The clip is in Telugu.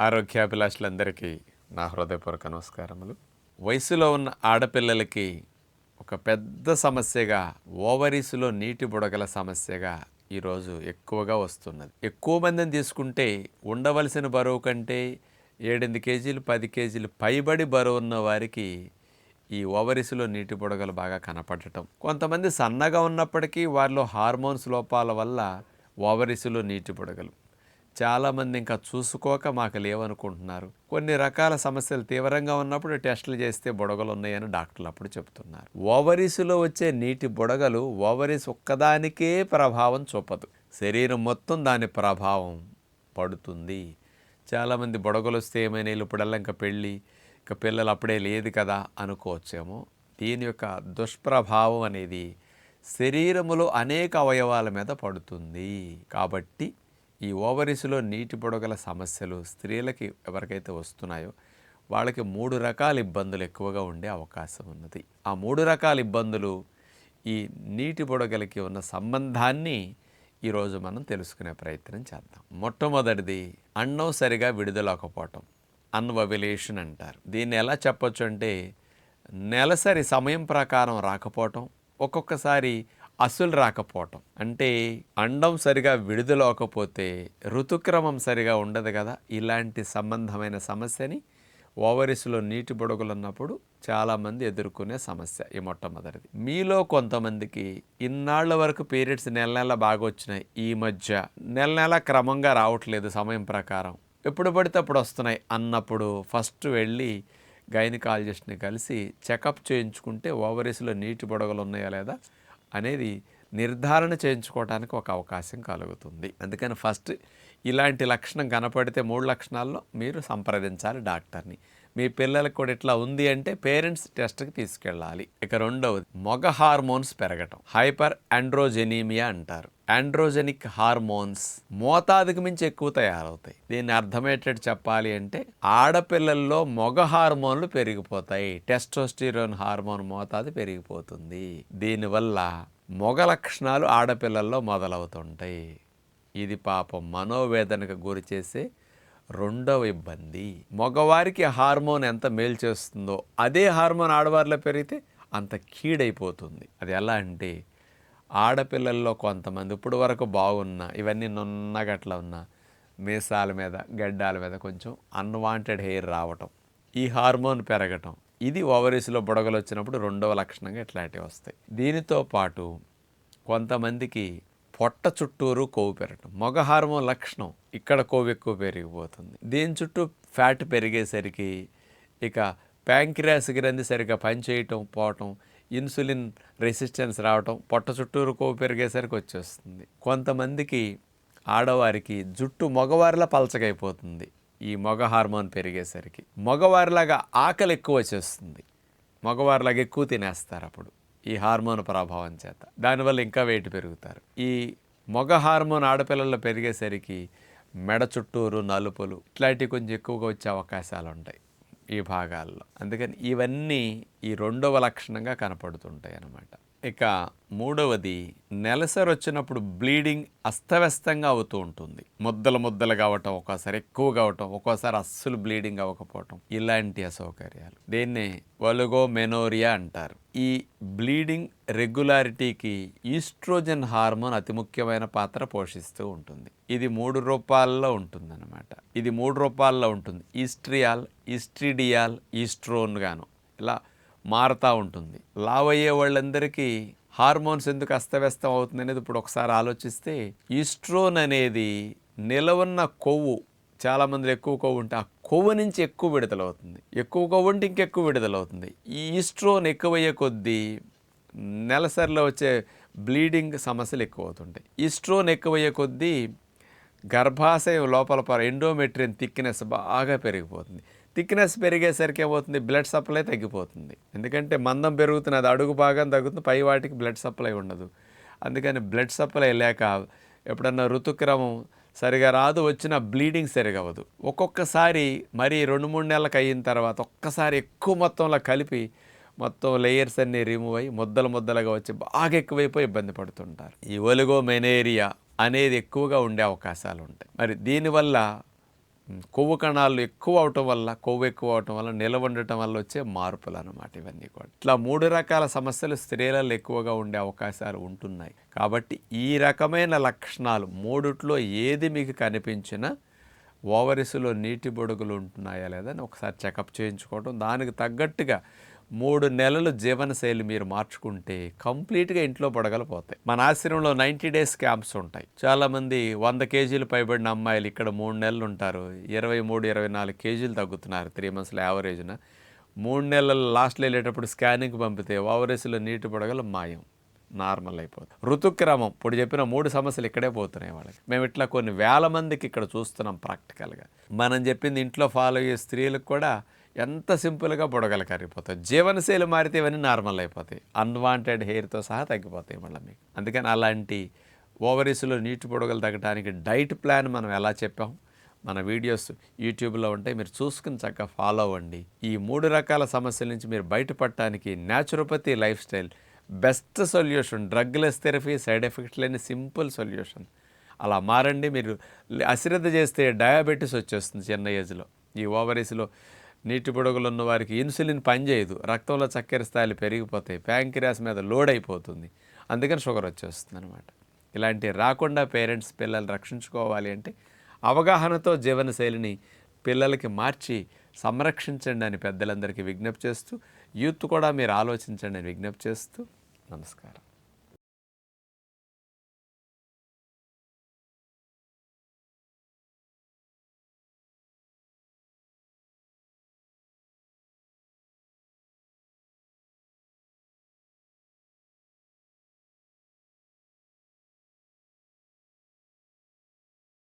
ఆరోగ్యాభిలాషులందరికీ నా హృదయపూర్వక నమస్కారములు. వయసులో ఉన్న ఆడపిల్లలకి ఒక పెద్ద సమస్యగా ఓవరీస్లో నీటి బుడగల సమస్యగా ఈరోజు ఎక్కువగా వస్తున్నది. ఎక్కువ మందిని తీసుకుంటే ఉండవలసిన బరువు కంటే ఏడెనిమిది కేజీలు పది కేజీలు పైబడి బరువు ఉన్న వారికి ఈ ఓవరీస్లో నీటి బుడగలు బాగా కనపడటం. కొంతమంది సన్నగా ఉన్నప్పటికీ వారిలో హార్మోన్స్ లోపాల వల్ల ఓవరీస్లో నీటి బుడగలు. చాలామంది ఇంకా చూసుకోక మాకు లేవనుకుంటున్నారు. కొన్ని రకాల సమస్యలు తీవ్రంగా ఉన్నప్పుడు టెస్టులు చేస్తే బుడగలు ఉన్నాయని డాక్టర్లు అప్పుడు చెప్తున్నారు ఓవరీస్లో వచ్చే నీటి బుడగలు ఓవరీస్ ఒక్కదానికే ప్రభావం చూపదు. శరీరం మొత్తం దాని ప్రభావం పడుతుంది. చాలామంది బుడగలు వస్తే ఏమైనా ఇప్పుడల్లా ఇంకా పెళ్ళి ఇంకా పిల్లలు అప్పుడే లేదు కదా అనుకోవచ్చేమో. దీని యొక్క దుష్ప్రభావం అనేది శరీరములో అనేక అవయవాల మీద పడుతుంది. కాబట్టి ఈ ఓవరీస్లో నీటి బుడగల సమస్యలు స్త్రీలకి ఎవరికైతే వస్తున్నాయో వాళ్ళకి మూడు రకాల ఇబ్బందులు ఎక్కువగా ఉండే అవకాశం ఉన్నది. ఆ మూడు రకాల ఇబ్బందులు ఈ నీటి బుడగలకి ఉన్న సంబంధాన్ని ఈరోజు మనం తెలుసుకునే ప్రయత్నం చేద్దాం. మొట్టమొదటిది అన్నం సరిగా విడుదలకపోవటం. అన్వవిలేషన్ అంటారు. దీన్ని ఎలా చెప్పొచ్చు అంటే నెలసరి సమయం ప్రకారం రాకపోవటం ఒక్కొక్కసారి అసలు రాకపోవటం. అంటే అండం సరిగా విడుదలవకపోతే ఋతుక్రమం సరిగా ఉండదు కదా. ఇలాంటి సంబంధమైన సమస్యని ఓవరీస్లో నీటి బుడగలున్నప్పుడు చాలామంది ఎదుర్కొనే సమస్య ఈ మొట్టమొదటిది. మీలో కొంతమందికి ఇన్నాళ్ళ వరకు పీరియడ్స్ నెల నెల బాగా వచ్చినాయి. ఈ మధ్య నెల నెల క్రమంగా రావట్లేదు సమయం ప్రకారం. ఎప్పుడు పడితే అప్పుడు వస్తున్నాయి. అన్నప్పుడు ఫస్ట్ వెళ్ళి గైనకాలజిస్ట్ని కలిసి చెకప్ చేయించుకుంటే ఓవరీస్లో నీటి బుడగలు ఉన్నాయా లేదా అనేది నిర్ధారణ చేయించుకోవడానికి ఒక అవకాశం కలుగుతుంది. అందుకని ఫస్ట్ ఇలాంటి లక్షణం కనపడితే మూడు లక్షణాల్లో మీరు సంప్రదించాలి డాక్టర్ని. మీ పిల్లలకు కూడా ఇట్లా ఉంది అంటే పేరెంట్స్ టెస్ట్కి తీసుకెళ్ళాలి. ఇక రెండవది మగ హార్మోన్స్ పెరగటం. హైపర్ ఆండ్రోజెనీమియా అంటారు. ఆండ్రోజెనిక్ హార్మోన్స్ మోతాదుకు మించి ఎక్కువ తయారవుతాయి. దీన్ని అర్థమయ్యేటట్టు చెప్పాలి అంటే ఆడపిల్లల్లో మగ హార్మోన్లు పెరిగిపోతాయి. టెస్టోస్టిరోన్ హార్మోన్ మోతాదు పెరిగిపోతుంది. దీనివల్ల మొగ లక్షణాలు ఆడపిల్లల్లో మొదలవుతుంటాయి. ఇది పాపం మనోవేదనకు గురి చేసే రెండవ ఇబ్బంది. మగవారికి హార్మోన్ ఎంత మేలు చేస్తుందో అదే హార్మోన్ ఆడవారిలో పెరిగితే అంత కీడైపోతుంది. అది ఎలా అంటే ఆడపిల్లల్లో కొంతమంది ఇప్పుడు వరకు బాగున్నా ఇవన్నీ నున్నగట్ల ఉన్న మీసాల మీద గడ్డాల మీద కొంచెం అన్వాంటెడ్ హెయిర్ రావటం ఈ హార్మోన్ పెరగటం ఇది ఓవరీస్లో బుడగలు వచ్చినప్పుడు రెండవ లక్షణంగా ఇట్లాంటివి వస్తాయి దీనితో పాటు కొంతమందికి పొట్ట చుట్టూరు కొవ్వు పెరగటం. మగ హార్మోన్ లక్షణం ఇక్కడ కొవ్వు ఎక్కువ పెరిగిపోతుంది. దీని చుట్టూ ఫ్యాట్ పెరిగేసరికి ఇక ప్యాంక్రియాస్ గ్రంథి సరిగ్గా పనిచేయటం పోవటం ఇన్సులిన్ రెసిస్టెన్స్ రావటం పొట్ట చుట్టూరు కొవ్వు పెరిగేసరికి వచ్చేస్తుంది. కొంతమందికి ఆడవారికి జుట్టు మగవారిలా పలచగైపోతుంది ఈ మగ హార్మోన్ పెరిగేసరికి. మగవారిలాగా ఆకలి ఎక్కువ వచ్చేస్తుంది. మగవారిలాగా ఎక్కువ తినేస్తారు అప్పుడు. ఈ హార్మోన్ ప్రభావం చేత. దానివల్ల ఇంకా వెయిట్ పెరుగుతారు. ఈ మగ హార్మోన్ ఆడపిల్లల్లో పెరిగేసరికి మెడ చుట్టూరు నలుపులు ఇట్లాంటివి కొంచెం ఎక్కువగా వచ్చే అవకాశాలు ఉంటాయి ఈ భాగాల్లో. అందుకని ఇవన్నీ ఈ రెండవ లక్షణంగా కనపడుతుంటాయి అన్నమాట ఇక మూడవది నెలసరి వచ్చినప్పుడు బ్లీడింగ్ అస్తవ్యస్తంగా అవుతూ ఉంటుంది. ముద్దలు ముద్దలు కావటం ఒక్కోసారి ఎక్కువ కావటం ఒక్కోసారి అస్సలు బ్లీడింగ్ అవ్వకపోవటం. ఇలాంటి అసౌకర్యాలు. దీన్నే వలుగో మెనోరియా అంటారు. ఈ బ్లీడింగ్ రెగ్యులారిటీకి ఈస్ట్రోజన్ హార్మోన్ అతి ముఖ్యమైన పాత్ర పోషిస్తూ ఉంటుంది. ఇది మూడు రూపాల్లో ఉంటుందన్నమాట. ఇది మూడు రూపాల్లో ఉంటుంది. ఈస్ట్రియాల్ ఈస్ట్రిడియాల్ ఈస్ట్రోన్ గాను ఇలా మారుతూ ఉంటుంది. లావ్ అయ్యే వాళ్ళందరికీ హార్మోన్స్ ఎందుకు అస్తవ్యస్తం అవుతుంది అనేది ఇప్పుడు ఒకసారి ఆలోచిస్తే ఈస్ట్రోన్ అనేది నిలవన్న కొవ్వు చాలామంది ఎక్కువ కొవ్వు ఉంటే ఆ కొవ్వు నుంచి ఎక్కువ విడుదలవుతుంది ఎక్కువ కొవ్వు ఉంటే ఇంకెక్కువ విడుదలవుతుంది ఈ ఈస్ట్రోన్ ఎక్కువయ్యే కొద్దీ నెలసరిలో వచ్చే బ్లీడింగ్ సమస్యలు ఎక్కువ అవుతుంటాయి. ఈస్ట్రోన్ ఎక్కువయ్యే కొద్దీ గర్భాశయం లోపల పర ఎండోమెట్రియన్ థిక్నెస్ బాగా పెరిగిపోతుంది. థిక్నెస్ పెరిగేసరికి ఏమవుతుంది? బ్లడ్ సప్లై తగ్గిపోతుంది. ఎందుకంటే మందం పెరుగుతున్నది అడుగు భాగం తగ్గుతుంది పై వాటికి బ్లడ్ సప్లై ఉండదు. అందుకని బ్లడ్ సప్లై లేక ఎప్పుడన్నా ఋతుక్రమం సరిగా రాదు వచ్చిన బ్లీడింగ్ సరిగవ్వదు. ఒక్కొక్కసారి మరి రెండు మూడు నెలలకు అయిన తర్వాత ఒక్కసారి ఎక్కువ మొత్తంలో కలిపి మొత్తం లేయర్స్ అన్నీ రిమూవ్ అయ్యి ముద్దలు ముద్దలుగా వచ్చి బాగా ఎక్కువైపోయి ఇబ్బంది పడుతుంటారు. ఈ ఒలిగో మెనేరియా అనేది ఎక్కువగా ఉండే అవకాశాలు ఉంటాయి. మరి దీనివల్ల కొవ్వు కణాలు ఎక్కువ అవటం వల్ల కొవ్వు ఎక్కువ అవటం వల్ల నిలవ ఉండటం వల్ల వచ్చే మార్పులు అనమాట ఇవన్నీ కూడా. ఇట్లా మూడు రకాల సమస్యలు స్త్రీలలో ఎక్కువగా ఉండే అవకాశాలు ఉంటున్నాయి. కాబట్టి ఈ రకమైన లక్షణాలు మూడిట్లో ఏది మీకు కనిపించినా ఓవరిస్లో నీటి బొడుగులు ఉంటున్నాయా లేదా అని ఒకసారి చెకప్ చేయించుకోవడం దానికి తగ్గట్టుగా మూడు నెలలు జీవనశైలి మీరు మార్చుకుంటే కంప్లీట్గా ఇంట్లో పడగలిపోతాయి. మన ఆశ్రమంలో నైంటీ డేస్ క్యాంప్స్ ఉంటాయి. చాలామంది వంద కేజీలు పైబడిన అమ్మాయిలు ఇక్కడ మూడు నెలలు ఉంటారు. ఇరవై మూడు ఇరవై నాలుగు కేజీలు తగ్గుతున్నారు త్రీ మంత్స్లో యావరేజ్న. మూడు నెలల లాస్ట్లో వెళ్ళేటప్పుడు స్కానింగ్ పంపితే ఓవరేస్లో నీటి పడగలు మాయం. నార్మల్ అయిపోతుంది ఋతుక్రమం ఇప్పుడు చెప్పిన మూడు సమస్యలు ఇక్కడే పోతున్నాయి వాళ్ళకి. మేము ఇట్లా కొన్ని వేల మందికి ఇక్కడ చూస్తున్నాం ప్రాక్టికల్గా. మనం చెప్పింది ఇంట్లో ఫాలో అయ్యే స్త్రీలకు కూడా ఎంత సింపుల్గా బుడగలు కరిగిపోతాయి. జీవనశైలి మారితే ఇవన్నీ నార్మల్ అయిపోతాయి. అన్వాంటెడ్ హెయిర్తో సహా తగ్గిపోతాయి మళ్ళీ మీకు. అందుకని అలాంటి ఓవరీస్లో నీటి బుడగలు తగ్గడానికి డైట్ ప్లాన్ మనం ఎలా చెప్పాం? మన వీడియోస్ యూట్యూబ్లో ఉంటాయి. మీరు చూసుకుని చక్కగా ఫాలో అవ్వండి. ఈ మూడు రకాల సమస్యల నుంచి మీరు బయటపడటానికి naturopathy life style best solution drugless therapy side effect లేని సింపుల్ సొల్యూషన్. అలా మారండి. మీరు అశ్రద్ధ చేస్తే డయాబెటీస్ వచ్చేస్తుంది చిన్న ఏజ్లో ఈ ఓవరీస్లో నీటి పొడుగులున్న వారికి ఇన్సులిన్ పనిచేయదు. రక్తంలో చక్కెర స్థాయిలు పెరిగిపోతాయి. ప్యాంక్రియాస్ మీద లోడ్ అయిపోతుంది. అందుకని షుగర్ వచ్చేస్తుంది అనమాట ఇలాంటి రాకుండా పేరెంట్స్ పిల్లలు రక్షించుకోవాలి అంటే అవగాహనతో జీవనశైలిని పిల్లలకి మార్చి సంరక్షించండి అని పెద్దలందరికీ విజ్ఞప్తి చేస్తూ యూత్ కూడా మీరు ఆలోచించండి అని విజ్ఞప్తి చేస్తూ నమస్కారం.